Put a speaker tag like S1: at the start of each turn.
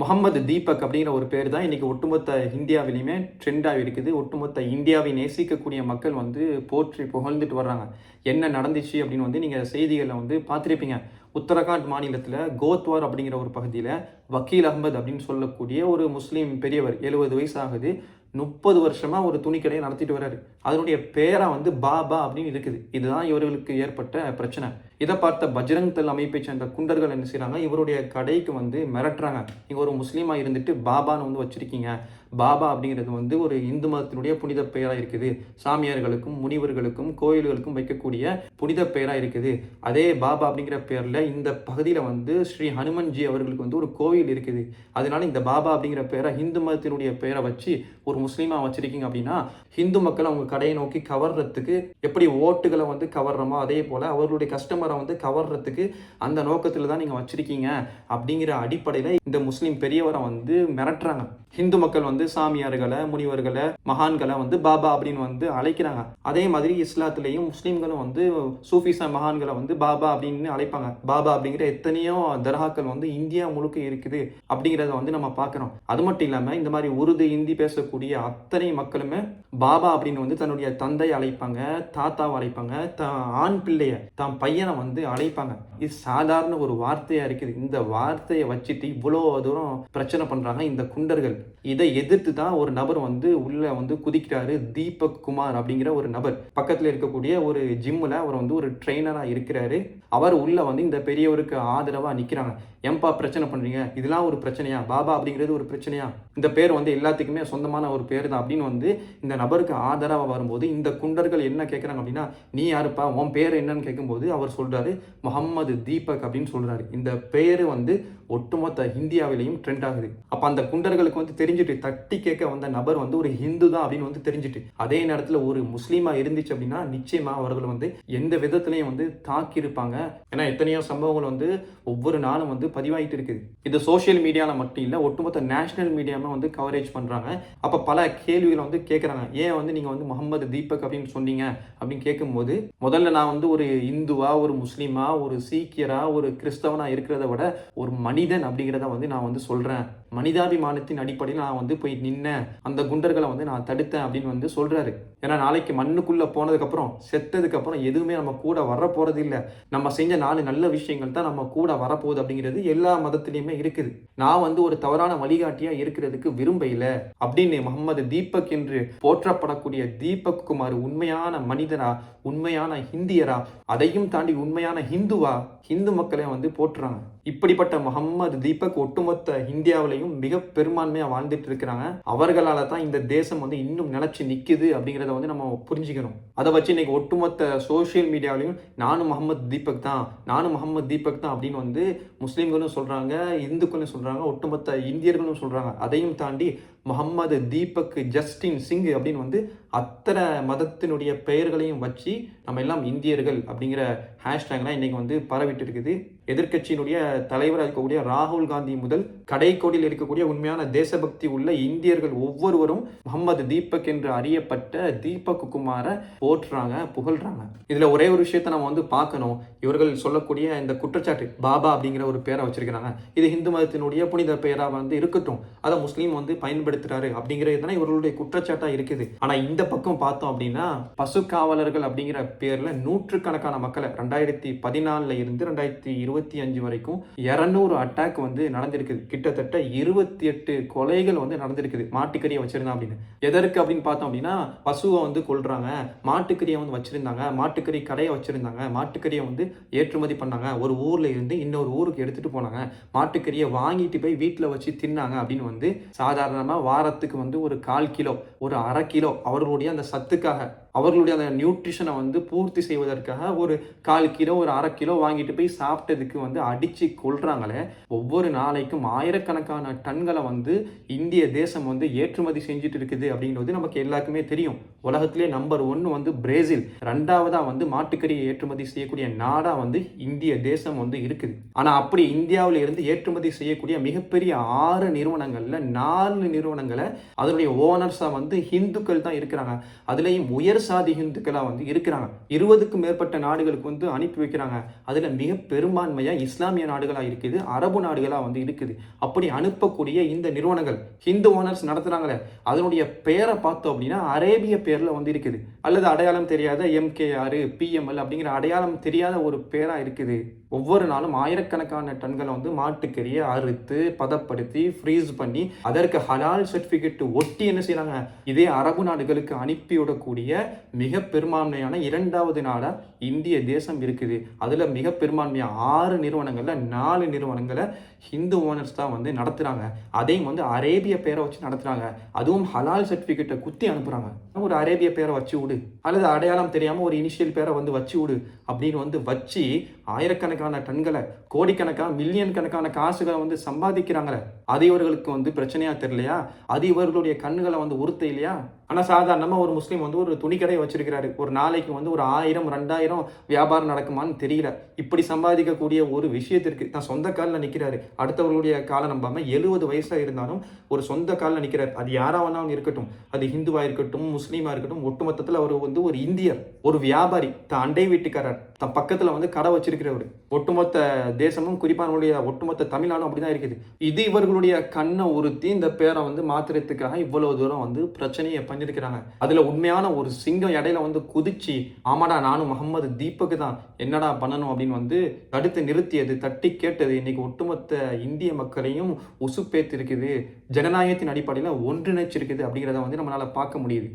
S1: முகமது தீபக் அப்படிங்கிற ஒரு பேர் தான் இன்றைக்கி ஒட்டுமொத்த இந்தியாவிலையுமே ட்ரெண்டாக இருக்குது. ஒட்டுமொத்த இந்தியாவை நேசிக்கக்கூடிய மக்கள் வந்து போற்றி புகழ்ந்துட்டு வர்றாங்க. என்ன நடந்துச்சு அப்படின்னு வந்து நீங்கள் செய்திகளில் வந்து பார்த்துருப்பீங்க. உத்தரகாண்ட் மாநிலத்தில் கோத்வார் அப்படிங்கிற ஒரு பகுதியில் வக்கீல் அகமது அப்படின்னு சொல்லக்கூடிய ஒரு முஸ்லீம் பெரியவர் எழுபது வயசு ஆகுது. முப்பது வருஷமாக ஒரு துணிக்கடையை நடத்திட்டு வர்றாரு. அதனுடைய பேரா வந்து பாபா அப்படின்னு இருக்குது. இதுதான் இவர்களுக்கு ஏற்பட்ட பிரச்சனை. இதை பார்த்த பஜ்ரங் தல் அமைப்பை சேர்ந்த குண்டர்கள் என்ன செய்கிறாங்க இவருடைய கடைக்கு வந்து மிரட்டுறாங்க. நீங்கள் ஒரு முஸ்லீமாக இருந்துட்டு பாபான்னு வந்து வச்சுருக்கீங்க. பாபா அப்படிங்கிறது வந்து ஒரு இந்து மதத்தினுடைய புனித பெயராக இருக்குது. சாமியார்களுக்கும் முனிவர்களுக்கும் கோயில்களுக்கும் வைக்கக்கூடிய புனித பெயராக இருக்குது. அதே பாபா அப்படிங்கிற பேரில் இந்த பகுதியில் வந்து ஸ்ரீ ஹனுமன்ஜி அவர்களுக்கு வந்து ஒரு கோயில் இருக்குது. அதனால இந்த பாபா அப்படிங்கிற பேரை இந்து மதத்தினுடைய பெயரை வச்சு ஒரு முஸ்லீமாக வச்சிருக்கீங்க அப்படின்னா ஹிந்து மக்கள் அவங்க கடையை நோக்கி கவர்றதுக்கு எப்படி ஓட்டுகளை வந்து கவர்றோமோ அதே போல அவர்களுடைய கஸ்டமரை வந்து கவர்றதுக்கு அந்த நோக்கத்தில் தான் நீங்கள் வச்சிருக்கீங்க அப்படிங்கிற அடிப்படையில் இந்த முஸ்லீம் பெரியவரை வந்து மிரட்டுறாங்க. ஹிந்து மக்கள் வந்து சாமியார்களை முனிவர்களை மகான்களை வந்து பாபா அப்படின்னு வந்து அழைக்கிறாங்க. அதே மாதிரி இஸ்லாத்துலேயும் முஸ்லீம்களும் வந்து சூஃபிச மகான்களை வந்து பாபா அப்படின்னு அழைப்பாங்க. பாபா அப்படிங்கிற எத்தனையோ தர்காக்கள் வந்து இந்தியா முழுக்க இருக்குது அப்படிங்கிறத வந்து நம்ம பார்க்குறோம். அது மட்டும் இல்லாமல் இந்த மாதிரி உருது இந்தி பேசக்கூடிய அத்தனை மக்களுமே பாபா அப்படின்னு வந்து தன்னுடைய தந்தையை அழைப்பாங்க தாத்தாவை அழைப்பாங்க த ஆண் பிள்ளைய தான் பையனை வந்து அழைப்பாங்க. இது சாதாரண ஒரு வார்த்தையா இருக்குது. இந்த வார்த்தையை வச்சுட்டு இவ்வளோ தூரம் பிரச்சனை பண்றாங்க இந்த குண்டர்கள். இதை எதிர்த்து தான் ஒரு நபர் வந்து உள்ள வந்து குதிக்கிறாரு தீபக் குமார் அப்படிங்கிற ஒரு நபர். பக்கத்துல இருக்கக்கூடிய ஒரு ஜிம்முல அவர் வந்து ஒரு ட்ரெயினராக இருக்கிறாரு. அவர் உள்ள வந்து இந்த பெரியவருக்கு ஆதரவா நிக்கிறாங்க. ஏன்பா பிரச்சனை பண்றீங்க? இதெல்லாம் ஒரு பிரச்சனையா? பாபா அப்படிங்கிறது ஒரு பிரச்சனையா? இந்த பேர் வந்து எல்லாத்துக்குமே சொந்தமான ஒரு பேர் தான் அப்படின்னு வந்து இந்த நபருக்கு ஆதரவாக வரும்போது இந்த குண்டர்கள் என்ன கேட்குறாங்க அப்படின்னா நீ யாருப்பா? உன் பேர் என்னன்னு கேட்கும்போது அவர் சொல்றாரு முகம்மது தீபக் அப்படின்னு சொல்றாரு. இந்த பேர் வந்து ஒட்டுமொத்த இந்தியாவிலையும் ட்ரெண்ட் ஆகுது. அப்ப அந்த குண்டர்களுக்கு வந்து தெரிஞ்சுட்டு தட்டி கேட்க வந்த நபர் வந்து ஒரு ஹிந்து தான் அப்படின்னு வந்து தெரிஞ்சுட்டு அதே நேரத்துல ஒரு முஸ்லீமா இருந்துச்சு அப்படின்னா நிச்சயமா அவர்கள் வந்து எந்த விதத்திலையும் வந்து தாக்கியிருப்பாங்க. ஏன்னா எத்தனையோ சம்பவங்கள் வந்து ஒவ்வொரு நாளும் வந்து பதிவாயிட்டு இருக்குது. இது சோஷியல் மீடியால மட்டும் இல்ல ஒட்டுமொத்த நேஷனல் மீடியாம வந்து கவரேஜ் பண்றாங்க. அப்ப பல கேள்விகளை வந்து கேட்கறாங்க ஏன் வந்து நீங்க வந்து முகமது தீபக் அப்படின்னு சொன்னீங்க அப்படின்னு கேட்கும்போது முதல்ல நான் வந்து ஒரு இந்துவா ஒரு முஸ்லீமா ஒரு சீக்கியரா ஒரு கிறிஸ்தவனா இருக்கிறத விட ஒரு மனிதன் அப்படிங்கிறத வந்து நான் வந்து சொல்கிறேன் மனிதாபிமானத்தின் அடிப்படையில் நான் வந்து போய் நின்னேன். அந்த குண்டர்களை வந்து நான் தடுத்தேன் அப்படின்னு வந்து சொல்கிறாரு ஏன்னா நாளைக்கு மண்ணுக்குள்ளே போனதுக்கப்புறம் செத்ததுக்கப்புறம் எதுவுமே நம்ம கூட வரப்போகிறது இல்லை நம்ம செஞ்ச நாலு நல்ல விஷயங்கள் தான் நம்ம கூட வரப்போகுது அப்படிங்கிறது எல்லா மதத்துலேயுமே இருக்குது. நான் வந்து ஒரு தவறான வழிகாட்டியாக இருக்கிறதுக்கு விரும்பல அப்படின்னு முகமது தீபக் என்று போற்றப்படக்கூடிய தீபக் குமார் உண்மையான மனிதரா உண்மையான ஹிந்தியரா அதையும் தாண்டி உண்மையான ஹிந்துவா ஹிந்து மக்களை வந்து போற்றுறாங்க. இப்படிப்பட்ட முகம்மது தீபக் ஒட்டுமொத்த இந்தியாவிலையும் மிக பெரும்பான்மையாக வாழ்ந்துட்டு இருக்கிறாங்க. அவர்களால தான் இந்த தேசம் வந்து இன்னும் நிலைச்சு நிற்குது அப்படிங்கிறத வந்து நம்ம புரிஞ்சுக்கணும். அதை வச்சு இன்னைக்கு ஒட்டுமொத்த சோஷியல் மீடியாவிலையும் நானும் முகமது தீபக் தான் நானும் முகமது தீபக் தான் அப்படின்னு வந்து முஸ்லீம்களும் சொல்றாங்க இந்துக்களும் சொல்றாங்க ஒட்டுமொத்த இந்தியர்களும் சொல்றாங்க. அதையும் தாண்டி முகம்மது தீபக் ஜஸ்டின் சிங் அப்படின்னு வந்து அத்தனை மதத்தினுடைய பெயர்களையும் வச்சு நம்ம எல்லாம் இந்தியர்கள் அப்படிங்கிற ஹேஷ்டேக்லாம் இன்றைக்கி வந்து பரவிட்டு இருக்குது. எதிர்க்கட்சியினுடைய தலைவராக இருக்கக்கூடிய ராகுல் காந்தி முதல் கடைக்கோடியில் இருக்கக்கூடிய உண்மையான தேசபக்தி உள்ள இந்தியர்கள் ஒவ்வொருவரும் முகமது தீபக் என்று அறியப்பட்ட தீபக் குமாரை போற்றுறாங்க புகழ்றாங்க. இதில் ஒரே ஒரு விஷயத்தை நம்ம வந்து பார்க்கணும். இவர்கள் சொல்லக்கூடிய இந்த குற்றச்சாட்டு பாபா அப்படிங்கிற ஒரு பேரை வச்சிருக்கிறாங்க. இது இந்து மதத்தினுடைய புனித பெயராக வந்து இருக்கட்டும். அதை முஸ்லீம் வந்து பயன்படுத்துறாரு அப்படிங்கிறது தானே இவர்களுடைய குற்றச்சாட்டாக இருக்குது. ஆனால் இந்த பக்கம் பார்த்தோம் அப்படின்னா பசு காவலர்கள் அப்படிங்கிற பேர்ல நூற்றுக்கணக்கான மக்களை ரெண்டாயிரத்தி பதினாலுல இருந்து ரெண்டாயிரத்தி இருபத்தி அஞ்சு வரைக்கும் இரநூறு அட்டாக் வந்து நடந்திருக்குது. கிட்டத்தட்ட இருபத்தி எட்டு கொலைகள் வந்து நடந்திருக்குது. மாட்டுக்கறியை வச்சிருந்தான் அப்படின்னு. எதற்கு அப்படின்னு பார்த்தோம் அப்படின்னா பசுவை வந்து கொள்றாங்க மாட்டுக்கறியை வந்து வச்சிருந்தாங்க மாட்டுக்கறி கடையை வச்சிருந்தாங்க மாட்டுக்கறியை வந்து ஏற்றுமதி பண்ணாங்க. ஒரு ஊர்ல இருந்து இன்னொரு ஊருக்கு எடுத்துட்டு போனாங்க. மாட்டுக்கறியை வாங்கிட்டு போய் வீட்டில் வச்சு தின்னாங்க அப்படின்னு வந்து சாதாரணமாக வாரத்துக்கு வந்து ஒரு கால் கிலோ ஒரு அரை கிலோ அவர்களுடைய அந்த சத்துக்காக அவர்களுடைய அந்த நியூட்ரிஷனை வந்து பூர்த்தி செய்வதற்காக ஒரு கால் கிலோ ஒரு அரை கிலோ வாங்கிட்டு போய் சாப்பிட்டதுக்கு வந்து அடித்து கொள்கிறாங்களே ஒவ்வொரு நாளைக்கும் ஆயிரக்கணக்கான டன்களை வந்து இந்திய தேசம் வந்து ஏற்றுமதி செஞ்சுட்டு இருக்குது அப்படிங்கிறது நமக்கு எல்லாருக்குமே தெரியும். உலகத்திலே நம்பர் ஒன்று வந்து பிரேசில். ரெண்டாவதாக வந்து மாட்டுக்கறி ஏற்றுமதி செய்யக்கூடிய நாடாக வந்து இந்திய தேசம் வந்து இருக்குது. ஆனால் அப்படி இந்தியாவில் இருந்து ஏற்றுமதி செய்யக்கூடிய மிகப்பெரிய ஆறு நிறுவனங்களில் நாலு நிறுவனங்களை அதனுடைய ஓனர்ஸாக வந்து ஹிந்துக்கள் தான் இருக்கிறாங்க. அதுலேயும் உயர் சாதி ஹிந்துக்களாக வந்து இருக்கிறாங்க. இருபதுக்கும் மேற்பட்ட நாடுகளுக்கு வந்து அனுப்பி வைக்கிறாங்க. அதில் மிக பெரும்பான்மையாக இஸ்லாமிய நாடுகளாக இருக்குது அரபு நாடுகளாக வந்து இருக்குது. அப்படி அனுப்பக்கூடிய இந்த நிறுவனங்கள் ஹிந்து ஓனர்ஸ் நடத்துகிறாங்களே அதனுடைய பெயரை பார்த்தோம் அப்படின்னா அரேபிய பேரில் வந்து இருக்குது. அல்லது அடையாளம் தெரியாத எம்கேஆர் பிஎம்எல் அப்படிங்கிற அடையாளம் தெரியாத ஒரு பேராக இருக்குது. ஒவ்வொரு நாளும் ஆயிரக்கணக்கான டன்களை வந்து மாட்டுக்கறியை அறுத்து பதப்படுத்தி ஃப்ரீஸ் பண்ணி அதற்கு ஹலால் சர்டிஃபிகேட் ஒட்டி என்ன செய்கிறாங்க இதே அரபு நாடுகளுக்கு அனுப்பிவிடக்கூடிய மிக பெரும்பான்மையான இரண்டாவது நாடாக இந்திய தேசம் இருக்குது. அதில் மிக பெரும்பான்மையாக ஆறு நிறுவனங்களில் நாலு நிறுவனங்களை ஹிந்து ஓனர்ஸ் தான் வந்து நடத்துகிறாங்க அதையும் வந்து அரேபிய பேரை வச்சு நடத்துகிறாங்க அதுவும் ஹலால் சர்டிஃபிகேட்டை குத்தி அனுப்புகிறாங்க ஒரு அரேபிய பேரை வச்சு விடு. அல்லது அடையாளம் தெரியாமல் ஒரு இனிஷியல் பேரை வந்து வச்சு விடு அப்படின்னு வந்து வச்சு ஆயிரக்கணக்கான டன்களை கோடிக்கணக்கான மில்லியன் கணக்கான காசுகளை வந்து சம்பாதிக்கிறாங்களே. அது இவர்களுக்கு வந்து பிரச்சனையா தெரியலையா? அது இவர்களுடைய கண்ணுகளை வந்து உறுத்த இல்லையா? ஆனால் சாதாரணமாக ஒரு முஸ்லீம் வந்து ஒரு துணி கடை வச்சிருக்கிறாரு. ஒரு நாளைக்கு வந்து ஒரு ஆயிரம் ரெண்டாயிரம் வியாபாரம் நடக்குமான்னு தெரியல. இப்படி சம்பாதிக்கக்கூடிய ஒரு விஷயத்திற்கு தான் சொந்த காலில் நிற்கிறாரு அடுத்தவர்களுடைய காலை நம்பாம எழுபது வயசாக இருந்தாலும் ஒரு சொந்த காலில் நிற்கிறார் அது யாராக வேணாலும் இருக்கட்டும். அது ஹிந்துவா இருக்கட்டும் முஸ்லீமா இருக்கட்டும் ஒட்டுமொத்தத்தில் அவர் வந்து ஒரு இந்தியர் ஒரு வியாபாரி தான் அண்டை வீட்டுக்காரர். தன் பக்கத்தில் வந்து கடை வச்சிருக்கிறவர். ஒட்டுமொத்த தேசமும் குறிப்பாக நம்மளுடைய ஒட்டுமொத்த தமிழ்நாடும் அப்படிதான் இருக்குது. இது இவர்களுடைய கண்ணை உறுத்தி இந்த பேரை வந்து மாத்துறதுக்காக இவ்வளவு தூரம் வந்து பிரச்சனையை பண்ணியிருக்கிறாங்க அதில் உண்மையான ஒரு சிங்கம் இடையில வந்து குதிச்சு ஆமாடா நானும் முகமது தீபக்கு தான் என்னடா பண்ணணும் அப்படின்னு வந்து தடுத்து நிறுத்தியது தட்டி கேட்டது. இன்னைக்கு ஒட்டுமொத்த இந்திய மக்களையும் உசுப்பேத்திருக்குது. ஜனநாயகத்தின் அடிப்படையில் ஒன்றிணைச்சிருக்குது அப்படிங்கிறத வந்து நம்மளால் பார்க்க முடியுது.